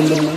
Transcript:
সুন্দর না